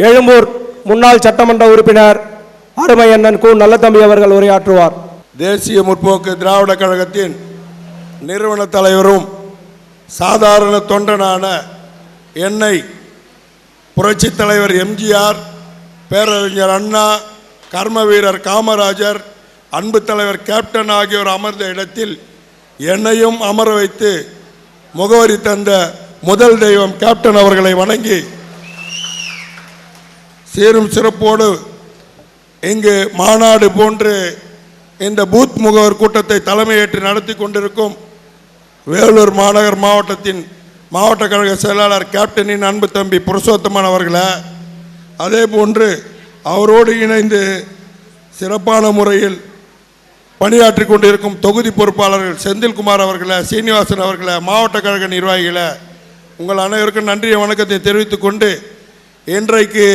எழும்பூர் முன்னாள் சட்டமன்ற உறுப்பினர் அருமையண்ணன் கு. நல்லத்தம்பி அவர்கள் உரையாற்றுவார். தேசிய முற்போக்கு திராவிட கழகத்தின் நிறுவன தலைவரும் சாதாரண தொண்டனான என்னை புரட்சித் தலைவர் எம்ஜிஆர் பேரறிஞர் அண்ணா கர்ம வீரர் காமராஜர் அன்பு தலைவர் கேப்டன் ஆகியோர் அமர்ந்த இடத்தில் என்னையும் அமர வைத்து முகவரி தந்த முதல் தெய்வம் கேப்டன் அவர்களை வணங்கி சீரும் சிறப்போடு இங்கு மாநாடு போன்று இந்த பூத் முகவர் கூட்டத்தை தலைமையேற்று நடத்தி கொண்டிருக்கும் வேலூர் மாநகர் மாவட்டத்தின் மாவட்ட கழக செயலாளர் கேப்டனின் அன்பு தம்பி புருஷோத்தமன் அவர்களை அதே போன்று அவரோடு இணைந்து சிறப்பான முறையில் பணியாற்றி கொண்டிருக்கும் தொகுதி பொறுப்பாளர்கள் செந்தில்குமார் அவர்களை சீனிவாசன் அவர்களை மாவட்ட கழக நிர்வாகிகளை உங்கள் அனைவருக்கும் நன்றிய வணக்கத்தை தெரிவித்துக்கொண்டு இன்றைக்கு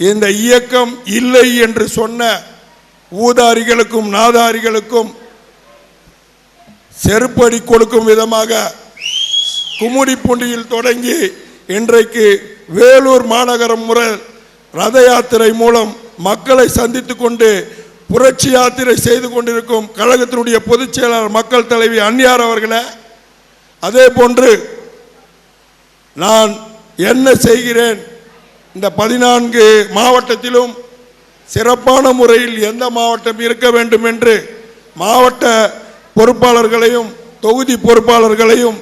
இந்த இயக்கம் இல்லை என்று சொன்ன ஊதாரிகளுக்கும் நாதாரிகளுக்கும் செருப்படி கொடுக்கும் விதமாக குமுடிப்பூண்டியில் தொடங்கி இன்றைக்கு வேலூர் மாநகரம் முறை ரத யாத்திரை மூலம் மக்களை சந்தித்து கொண்டு புரட்சி யாத்திரை செய்து கொண்டிருக்கும் கழகத்தினுடைய பொதுச் செயலாளர் மக்கள் தலைவி அன்னியார் அவர்களை அதே போன்று நான் என்ன செய்கிறேன்? இந்த பதினான்கு மாவட்டத்திலும் சிறப்பான முறையில் எந்த மாவட்டம் இருக்க வேண்டும் என்று மாவட்ட பொறுப்பாளர்களையும் தொகுதி பொறுப்பாளர்களையும்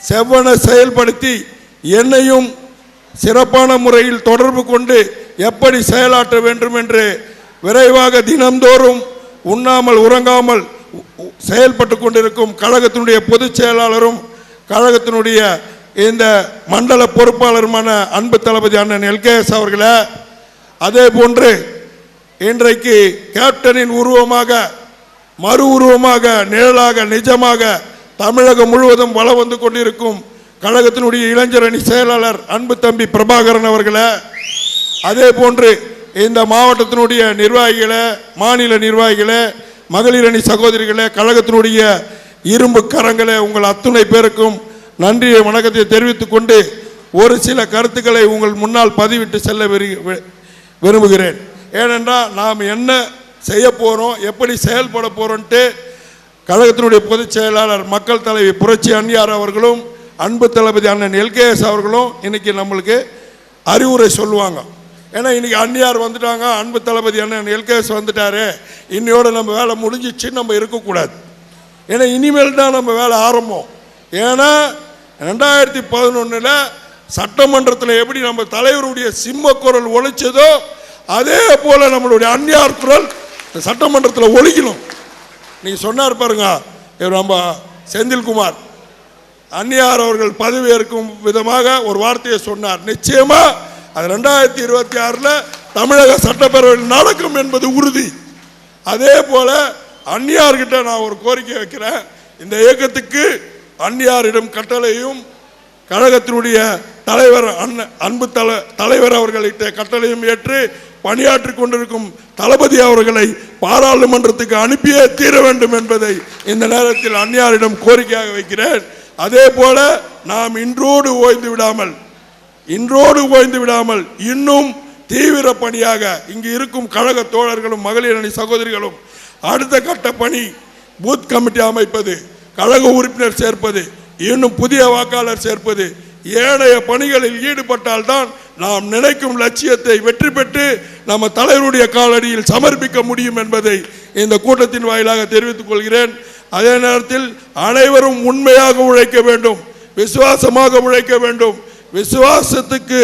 செவ்வன செயல்படுத்தி என்னையும் சிறப்பான முறையில் தொடர்பு கொண்டு எப்படி செயலாற்ற வேண்டும் என்று விரைவாக தினந்தோறும் உண்ணாமல் உறங்காமல் செயல்பட்டு கொண்டிருக்கும் கழகத்தினுடைய பொதுச் செயலாளரும் கழகத்தினுடைய இந்த மண்டல பொறுப்பாளருமான அன்பு தளபதி அண்ணன் எல்கேஎஸ் அவர்களை அதே போன்று இன்றைக்கு கேப்டனின் உருவமாக மறு உருவமாக நிழலாக நிஜமாக தமிழகம் முழுவதும் வலம் வந்து கொண்டிருக்கும் கழகத்தினுடைய இளைஞர் அணி செயலாளர் அன்பு தம்பி பிரபாகரன் அவர்களை அதே போன்று இந்த மாவட்டத்தினுடைய நிர்வாகிகளை மாநில நிர்வாகிகளை மகளிர் அணி சகோதரிகளே கழகத்தினுடைய இரும்பு கரங்களே உங்கள் அத்துணை பேருக்கும் நன்றியை வணக்கத்தை தெரிவித்துக் கொண்டு ஒரு சில கருத்துக்களை உங்கள் முன்னால் பதிவிட்டு செல்ல வி- விரும்புகிறேன். ஏனென்றால் நாம் என்ன செய்ய போகிறோம் எப்படி செயல்பட போகிறோன்ட்டு கழகத்தினுடைய பொதுச் செயலாளர் மக்கள் தலைவி புரட்சி அன்னியார் அவர்களும் அன்பு தளபதி அண்ணன் எல்கேஎஸ் அவர்களும் இன்னைக்கு நம்மளுக்கு அறிவுரை சொல்லுவாங்க. ஏன்னா இன்னைக்கு அன்னியார் வந்துட்டாங்க அன்பு தளபதி அண்ணன் எல்கேஎஸ் வந்துட்டாரு இன்னையோடு நம்ம வேலை முடிஞ்சிச்சு நம்ம இருக்கக்கூடாது. ஏன்னா இனிமேல் தான் நம்ம வேலை ஆரம்பம். ஏன்னா ரெண்டாயிரத்தி பதினொன்றில் சட்டமன்றத்தில் எப்படி நம்ம தலைவருடைய சிம்ம குரல் ஒழிச்சதோ அதே போல் நம்மளுடைய அந்நியார் குரல் இந்த சட்டமன்றத்தில் ஒழிக்கணும் நீங்கள் சொன்னார் பாருங்க இவர் நம்ம செந்தில்குமார். அந்நியார் அவர்கள் பதவியேற்கும் விதமாக ஒரு வார்த்தையை சொன்னார். நிச்சயமாக அது ரெண்டாயிரத்தி இருபத்தி ஆறில் தமிழக சட்டப்பேரவையில் நடக்கும் என்பது உறுதி. அதே போல் அந்நியார்கிட்ட நான் ஒரு கோரிக்கை வைக்கிறேன். இந்த இயக்கத்துக்கு அந்நியாரிடம் கட்டளையும் கழகத்தினுடைய தலைவர் அன்பு தல தலைவர் அவர்களிட்ட கட்டளையும் ஏற்று பணியாற்றி கொண்டிருக்கும் தளபதி அவர்களை பாராளுமன்றத்துக்கு அனுப்பியே தீர வேண்டும் என்பதை இந்த நேரத்தில் அந்நியாரிடம் கோரிக்கையாக வைக்கிறேன். அதே போல நாம் இன்றோடு ஓய்ந்து விடாமல் இன்றோடு ஓய்ந்து விடாமல் இன்னும் தீவிர பணியாக இங்கு இருக்கும் கழக தோழர்களும் மகளிர் அணி சகோதரிகளும் அடுத்த கட்ட பணி பூத் கமிட்டி அமைப்பது கழக உறுப்பினர் சேர்ப்பது இன்னும் புதிய வாக்காளர் சேர்ப்பது ஏனைய பணிகளில் ஈடுபட்டால்தான் நாம் நினைக்கும் லட்சியத்தை வெற்றி பெற்று நம்ம தலைவருடைய காலடியில் சமர்ப்பிக்க முடியும் என்பதை இந்த கூட்டத்தின் வாயிலாக தெரிவித்துக் கொள்கிறேன். அதே நேரத்தில் அனைவரும் உண்மையாக உழைக்க வேண்டும் விசுவாசமாக உழைக்க வேண்டும். விசுவாசத்துக்கு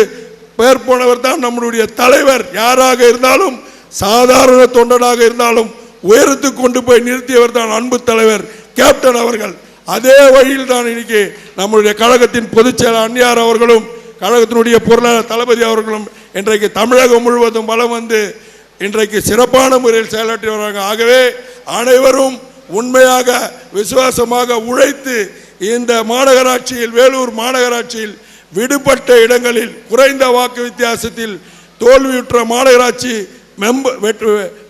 பெயர் போனவர் தான் நம்மளுடைய தலைவர். யாராக இருந்தாலும் சாதாரண தொண்டனாக இருந்தாலும் உயரத்துக்கு கொண்டு போய் நிறுத்தியவர் தான் அன்பு தலைவர். கேப்டன் அவர்கள் அதே வழியில் தான் இன்னைக்கு நம்மளுடைய கழகத்தின் பொதுச் செயலாளர் அன்னியார் அவர்களும் கழகத்தினுடைய பொருளாளர் தளபதி அவர்களும் இன்றைக்கு தமிழகம் முழுவதும் வலம் வந்து இன்றைக்கு சிறப்பான முறையில் செயலாற்றி வராங்க ஆகவே அனைவரும் உண்மையாக விசுவாசமாக உழைத்து இந்த மாநகராட்சியில் வேலூர் மாநகராட்சியில் விடுபட்ட இடங்களில் குறைந்த வாக்கு வித்தியாசத்தில் தோல்வியுற்ற மாநகராட்சி மெம்ப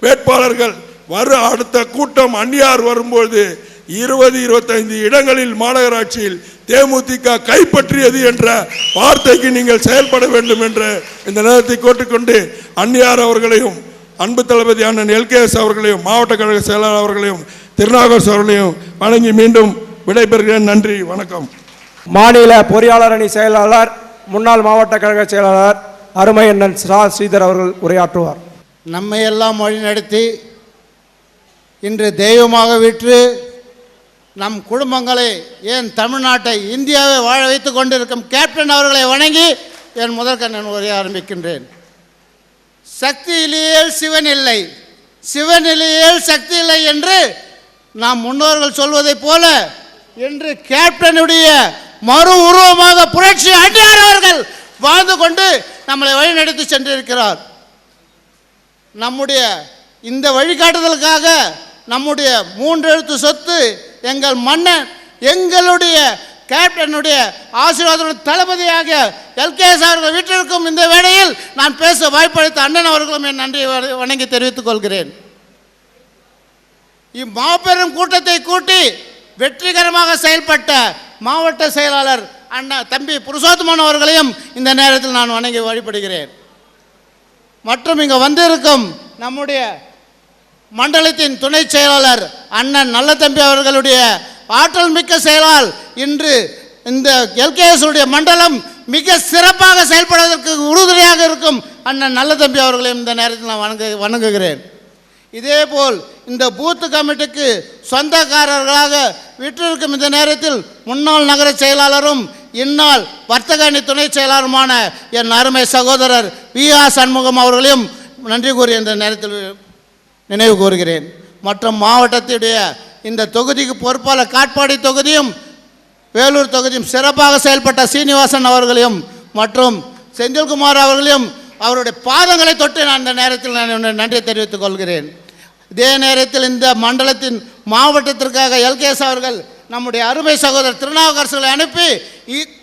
வேட்பாளர்கள் வர அடுத்த கூட்டம் அந்நியார் வரும்போது இருபது இருபத்தைந்து இடங்களில் மாநகராட்சியில் தேமுதிக கைப்பற்றியது என்ற வார்த்தைக்கு நீங்கள் செயல்பட வேண்டும் என்று இந்த நேரத்தை கோட்டுக்கொண்டு அந்நியார் அவர்களையும் அன்பு தளபதி அண்ணன் எல்கேஎஸ் அவர்களையும் மாவட்ட கழக செயலாளர் அவர்களையும் திருநாகர்ஸ் அவர்களையும் வணங்கி மீண்டும் விடைபெறுகிறேன். நன்றி வணக்கம். மாநில பொறியாளர் அணி செயலாளர் முன்னாள் மாவட்ட கழக செயலாளர் அருமை அண்ணன் சா. ஸ்ரீதர் அவர்கள் உரையாற்றுவார். நம்மை எல்லாம் வழிநடத்தி இன்று தெய்வமாக விற்று நம் குடும்பங்களை ஏன் தமிழ்நாட்டை இந்தியாவை வாழ வைத்து கொண்டிருக்கும் கேப்டன் அவர்களை வணங்கி என் முதற்கண்ணன் உரைய ஆரம்பிக்கின்றேன். சக்தி இல்லையேல் சிவன் இல்லை. சிவனிலேயே சக்தி இல்லை என்று நாம் முன்னோர்கள் சொல்வதைப் போல என்று கேப்டனுடைய மறு உருவமாக புரட்சி அண்டியார் அவர்கள் வாழ்ந்து கொண்டு நம்மளை வழிநடத்தி சென்றிருக்கிறார். நம்முடைய இந்த வழிகாட்டுதலுக்காக நம்முடைய மூன்று எழுத்து சொத்து எங்கள் மன்னன் எங்களுடைய கேப்டனுடைய ஆசீர்வாதனுடைய தளபதியாக எல்கேஎஸ் அவர்கள் வீட்டிற்கும் இந்த வேளையில் நான் பேச வாய்ப்பளித்த அண்ணன் அவர்களும் என் நன்றி வணங்கி தெரிவித்துக் கொள்கிறேன். இம்மாபெரும் கூட்டத்தை கூட்டி வெற்றிகரமாக செயல்பட்ட மாவட்ட செயலாளர் அண்ணா தம்பி புருஷோத்தமன் அவர்களையும் இந்த நேரத்தில் நான் வணங்கி வழிபடுகிறேன். மற்றும் இங்கே வந்திருக்கும் நம்முடைய மண்டலத்தின் துணை செயலாளர் அண்ணன் நல்லதம்பி அவர்களுடைய ஆற்றல் மிக்க செயலால் இன்று இந்த எல்கேஎஸ்டைய மண்டலம் மிக சிறப்பாக செயல்படுவதற்கு உறுதுணையாக இருக்கும் அண்ணன் நல்லதம்பி அவர்களையும் இந்த நேரத்தில் நான் வணங்கு வணங்குகிறேன். இதேபோல் இந்த பூத்து கமிட்டிக்கு சொந்தக்காரர்களாக விற்றிருக்கும் இந்த நேரத்தில் முன்னாள் நகர செயலாளரும் இந்நாள் வர்த்தக அணி துணை செயலாளருமான என் அருமை சகோதரர் வி ஆர் சண்முகம் அவர்களையும் நன்றி கூறி இந்த நேரத்தில் நினைவு கூறுகிறேன். மற்றும் மாவட்டத்துடைய இந்த தொகுதிக்கு பொறுப்பாளர் காட்பாடி தொகுதியும் வேலூர் தொகுதியும் சிறப்பாக செயல்பட்ட சீனிவாசன் அவர்களையும் மற்றும் செந்தில்குமார் அவர்களையும் அவருடைய பாதங்களை தொட்டு நான் இந்த நேரத்தில் நான் என்னுடைய நன்றி தெரிவித்துக் கொள்கிறேன். இதே நேரத்தில் இந்த மண்டலத்தின் மாவட்டத்திற்காக எல்கேஎஸ் அவர்கள் நம்முடைய அருமை சகோதரர் திருநாவுக்கரசுகளை அனுப்பி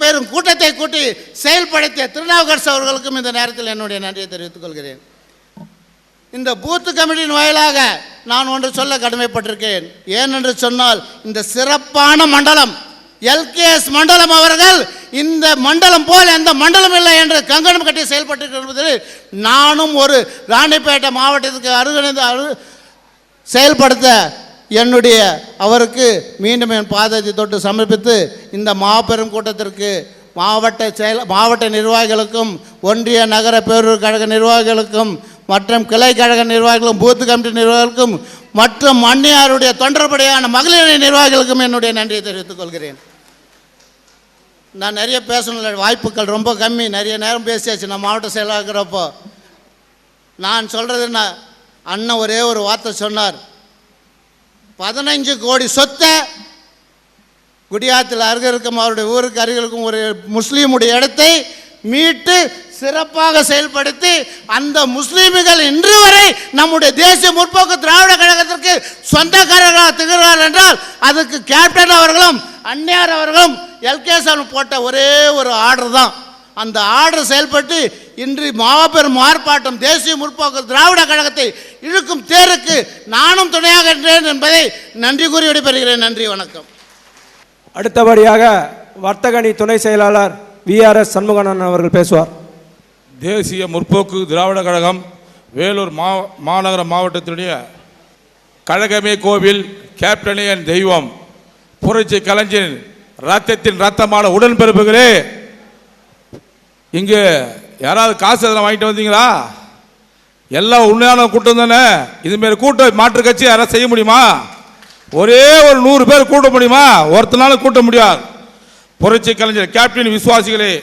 பெரும் கூட்டத்தை கூட்டி செயல்படுத்திய திருநாவுக்கரசு அவர்களுக்கும் இந்த நேரத்தில் என்னுடைய நன்றியை தெரிவித்துக் கொள்கிறேன். இந்த பூத்து கமிட்டியின் வாயிலாக நான் ஒன்று சொல்ல கடமைப்பட்டிருக்கேன். ஏனென்று சொன்னால் இந்த சிறப்பான மண்டலம் எல்கேஎஸ் மண்டலம் அவர்கள் இந்த மண்டலம் போல் எந்த மண்டலம் இல்லை என்று கங்கணம் கட்டி செயல்பட்டு நானும் ஒரு ராணிப்பேட்டை மாவட்டத்துக்கு அருகிணைந்து அரு செயல்படுத்த என்னுடைய அவருக்கு மீண்டும் என் பாதத்தை தொட்டு சமர்ப்பித்து இந்த மாபெரும் கூட்டத்திற்கு மாவட்ட செயல் மாவட்ட நிர்வாகிகளுக்கும் ஒன்றிய நகர பேரூர் கழக நிர்வாகிகளுக்கும் மற்றும் கிளை கழக நிர்வாகிகளும் பூத்து கமிட்டி நிர்வாகிகளுக்கும் மற்றும் மன்னியாருடைய தொண்டர்படையான மகளிர் நிர்வாகிகளுக்கும் என்னுடைய நன்றியை தெரிவித்துக் கொள்கிறேன். நான் நிறைய பேசணும் வாய்ப்புகள் ரொம்ப கம்மி. நிறைய நேரம் பேசியாச்சு நான் மாவட்ட செயலாகிறப்போ நான் சொல்கிறது என்ன? அண்ணன் ஒரே ஒரு வார்த்தை சொன்னார். பதினஞ்சு கோடி சொத்தை குடியாத்தில் அருகே இருக்கும் அவருடைய ஊருக்கு அருகிற்கும் ஒரு முஸ்லீமுடைய இடத்தை மீட்டு சிறப்பாக செயல்படுத்தி அந்த முஸ்லீம்கள் இன்று வரை நம்முடைய தேசிய முற்போக்கு திராவிட கழகத்திற்கு சொந்தக்காரர்களாக திகழ்கிறார் என்றால் அதுக்கு கேப்டன் அவர்களும் அந்நியார் அவர்களும் எல்கேசன் போட்ட ஒரே ஒரு ஆர்டர் தான். அந்த ஆர்டர் செயல்பட்டு இன்று மாபெரும் ஆர்ப்பாட்டம் தேசிய முற்போக்கு திராவிட கழகத்தை இழுக்கும் தேருக்கு நானும் துணையாக இருக்கிறேன் என்பதை நன்றி கூறி விடைபெறுகிறேன். நன்றி வணக்கம். அடுத்தபடியாக வர்த்தகணி துணை செயலாளர் விஆர்எஸ் சண்முகண்ணன் அவர்கள் பேசுவார். தேசிய முற்போக்கு திராவிட கழகம் வேலூர் மா மாநகர மாவட்டத்தினுடைய கழகமே கோவில் கேப்டனே என் தெய்வம். புரட்சி கலைஞரின் ரத்தத்தின் ரத்தமான உடன்பிறப்புகளே இங்கு யாராவது காசு எதனா வாங்கிட்டு வந்தீங்களா? எல்லாம் உண்மையான கூட்டம் தானே? இதுமாரி கூட்டம் மாற்று கட்சி யாராவது செய்ய முடியுமா? ஒரே ஒரு நூறு பேர் கூட்ட முடியுமா? ஒருத்தனால கூட்ட முடியாது. புரட்சி கலைஞர் கேப்டன் விசுவாசிகளே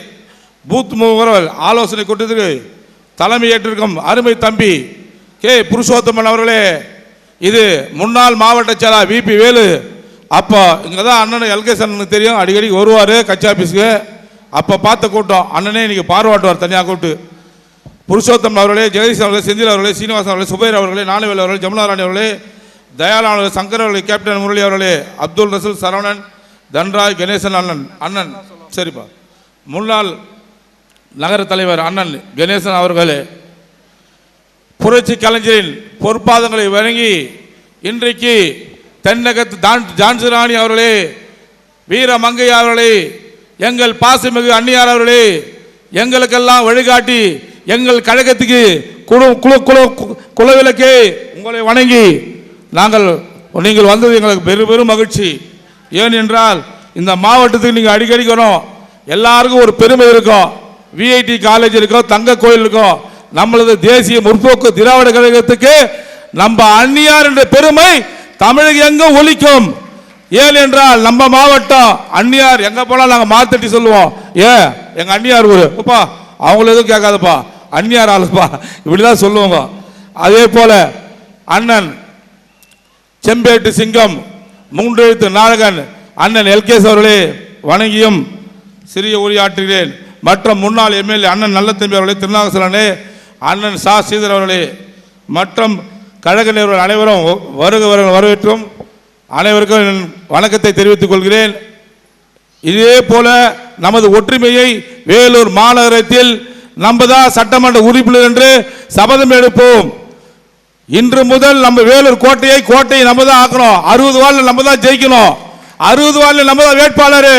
பூத் முகவர்கள் ஆலோசனை கூட்டத்திற்கு தலைமை ஏற்றிருக்கும் அருமை தம்பி கே. புருஷோத்தமன் அவர்களே இது முன்னாள் மாவட்ட செயலாளர் விபி வேலு. அப்போ இங்கே தான் அண்ணன் எல்கேஸ் அண்ணனுக்கு தெரியும். அடிக்கடி வருவார் கட்சி ஆஃபீஸுக்கு அப்போ பார்த்த கூட்டம் அண்ணனே இன்றைக்கி பார்வாட்டுவார் தனியாக கூப்பிட்டு. புருஷோத்தம் அவர்களே ஜெகதீஷ் அவர்களே செந்தில் அவர்களே சீனிவாசன் அவர்களே சுபைர் அவர்களே நானுவேல் அவர்களே ஜமுனாராணி அவர்களே தயாளன் அவர்களே சங்கர் அவர்களே கேப்டன் முரளி அவர்களே அப்துல் ரசூல் சரவணன் தன்ராஜ் கணேசன் அண்ணன் அண்ணன். சரிப்பா. முன்னாள் நகர தலைவர் அண்ணன் கணேசன் அவர்களே புரட்சி கலைஞரின் பொற்பாதங்களை வழங்கி இன்றைக்கு தென்னகத்து தான் ஜான்சிராணி அவர்களே வீர மங்கையார்களே எங்கள் பாசிமிகு அன்னியார் அவர்களே எங்களுக்கெல்லாம் வழிகாட்டி எங்கள் கழகத்துக்கு குழு குழு குழு குலவிலக்கே உங்களை வணங்கி நாங்கள் நீங்கள் வந்தது எங்களுக்கு பெரும் பெரும் மகிழ்ச்சி. ஏன் என்றால் இந்த மாவட்டத்துக்கு நீங்கள் அடிக்கடிக்கணும் எல்லாருக்கும் ஒரு பெருமை இருக்கும். விஐடி காலேஜ் இருக்கோ தங்க கோயில் இருக்கோ நம்மளது தேசிய முற்போக்கு திராவிட கழகத்துக்கு நம்ம அந்நியார் என்ற பெருமை தமிழக எங்கும் ஒலிக்கும்? ஏன் என்றால் நம்ம மாவட்டம் அந்நியார் எங்க போனாலும் நாங்கள் மாத்தட்டி சொல்லுவோம். ஏ எங்க அந்நியார் ஊர். அப்பா அவங்கள எதுவும் கேட்காதப்பா. அந்நியார் ஆளுப்பா. இப்படிதான் சொல்லுவாங்க. அதே போல அண்ணன் செம்பேட்டு சிங்கம் மூன்றெழுத்து நாயகன் அண்ணன் எல்கேஸ் அவர்களே வணங்கியும் சிறிய உரையாற்றுகிறேன். மற்ற முன்னாள் எம்எல்ஏ அண்ணன் நல்லத்தம்பி அவர்களே திருநாகசலனே அண்ணன் சா. ஸ்ரீதர் அவர்களே மற்றும் கழக நிறுவனர் அனைவரும் வருக வருக வரவேற்றும் அனைவருக்கும் என் வணக்கத்தை தெரிவித்துக் கொள்கிறேன். இதே போல நமது ஒற்றுமையை வேலூர் மாநகரத்தில் நம்பதா சட்டமன்ற உறுப்பினர் என்று சபதம் எடுப்போம். இன்று முதல் நம்ம வேலூர் கோட்டையை கோட்டையை நம்ம தான் ஆக்கணும். அறுபது வாழ்ல நம்ம தான் ஜெயிக்கணும். அறுபது வாழ்ல நம்ம தான் வேட்பாளர்.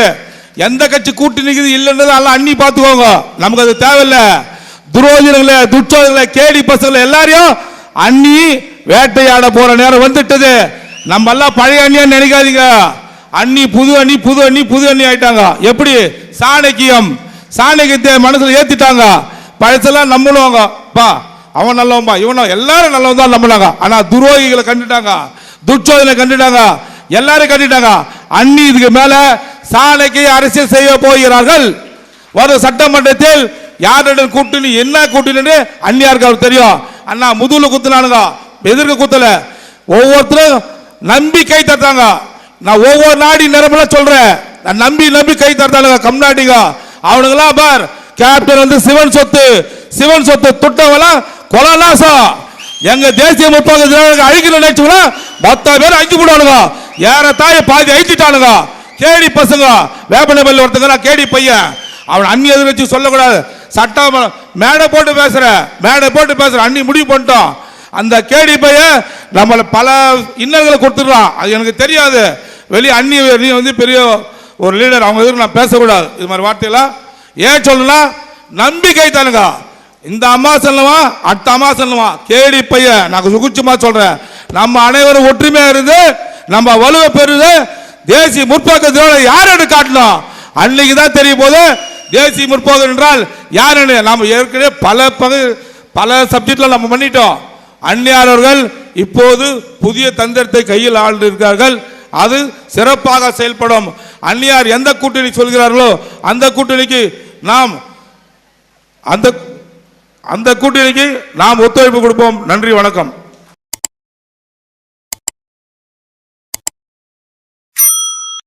எந்த கட்சி கூட்டணி நிக்குது இல்லைன்றது எல்லாம் அண்ணி பார்த்துக்கோங்க. நமக்கு அது தேவையில்லை. துரோஜனங்களை துச்சோதனை கேடி பசங்களை எல்லாரையும் அண்ணி வேட்டையாட போற நேரம் வந்துட்டது. நம்ம எல்லாம் பழைய அண்ணியா நினைக்காதீங்க. அண்ணி புது அண்ணி புது அண்ணி புது அண்ணி ஆயிட்டாங்க. எப்படி? சாணக்கியம். சாணக்கியத்தை மனசுல ஏத்திட்டாங்க. பழசெல்லாம் நம்புவாங்க பா அவன் நல்லவன்பா இவனும் எல்லாரும் நல்லவன் தான் நம்பினாங்க ஆனா துரோகிகளை கண்டுட்டாங்க. துச்சோதனை கண்டுட்டாங்க. எல்லாரும் கண்டுட்டாங்க. அண்ணி இதுக்கு மேல சாலைக்கு அரசியல் செய்ய போகிறார்கள். வரும் சட்டமன்றத்தில் யாருடன் கூட்டணி என்ன கூட்டணி அந்நியாருக்கு அவருக்கு தெரியும். அண்ணா முதுகுல குத்துனானுங்க. எதிர்க்க குத்தல. ஒவ்வொருத்தரும் நம்பி கை தட்டாங்க. நான் ஒவ்வொரு நாடி நிரம்பல சொல்றேன். நான் நம்பி நம்பி கை தட்டானுங்க கம்நாட்டிங்க. அவனுங்களாம் பார் கேப்டன் வந்து சிவன் சொத்து. சிவன் சொத்து துட்டவெல்லாம் கொலநாசம். எங்க தேசிய முற்போக்கு திராவிட அழிக்கிற நினைச்சுங்களா மொத்த பேர் அழிஞ்சு போடுவானுங்க ஏறத்தாய பாதி அழிச்சிட்டானுங்க கேடி பசங்க. வேப்பனபள்ளி ஒருத்தங்க கேடி பையன். அவன் அண்ணி எதிர்த்து சொல்லக்கூடாது. சட்டம் மேடை போட்டு பேசுற. மேடை போட்டு பேசுற. அண்ணி முடிவு பண்ணிட்டோம் அந்த கேடி பையன் நம்மளை பல இன்னல்களை கொடுத்துடுறான். அது எனக்கு தெரியாது. வெளியே அண்ணி நீ வந்து பெரிய ஒரு லீடர் அவங்க எதிர்க்கு நான் பேசக்கூடாது. இது மாதிரி வார்த்தையெல்லாம் ஏன் சொல்லணும்னா நம்பிக்கை தானுங்க. இந்த அம்மா சொல்லுவா அடுத்த அம்மா சொல்லுவா கேடி பையன். நான் சுகுச்சமா சொல்றேன். நம்ம அனைவரும் ஒற்றுமையா இருந்து நம்ம வலுவை பெறுது தேசிய முற்போக்கு திராவிட யாருன்னு காட்டணும் அன்னைக்கு தான் தெரியும் போது தேசிய முற்போக்கு என்றால் யாருன்னு நாம் ஏற்கனவே பல பகு பல சப்ஜெக்ட்ல நம்ம பண்ணிட்டோம். அந்நியாரர்கள் இப்போது புதிய தந்திரத்தை கையில் ஆழ்ந்து இருக்கிறார்கள் அது சிறப்பாக செயல்படும். அந்நியார் எந்த கூட்டணி சொல்கிறார்களோ அந்த கூட்டணிக்கு நாம் அந்த அந்த கூட்டணிக்கு நாம் ஒத்துழைப்பு கொடுப்போம். நன்றி வணக்கம்.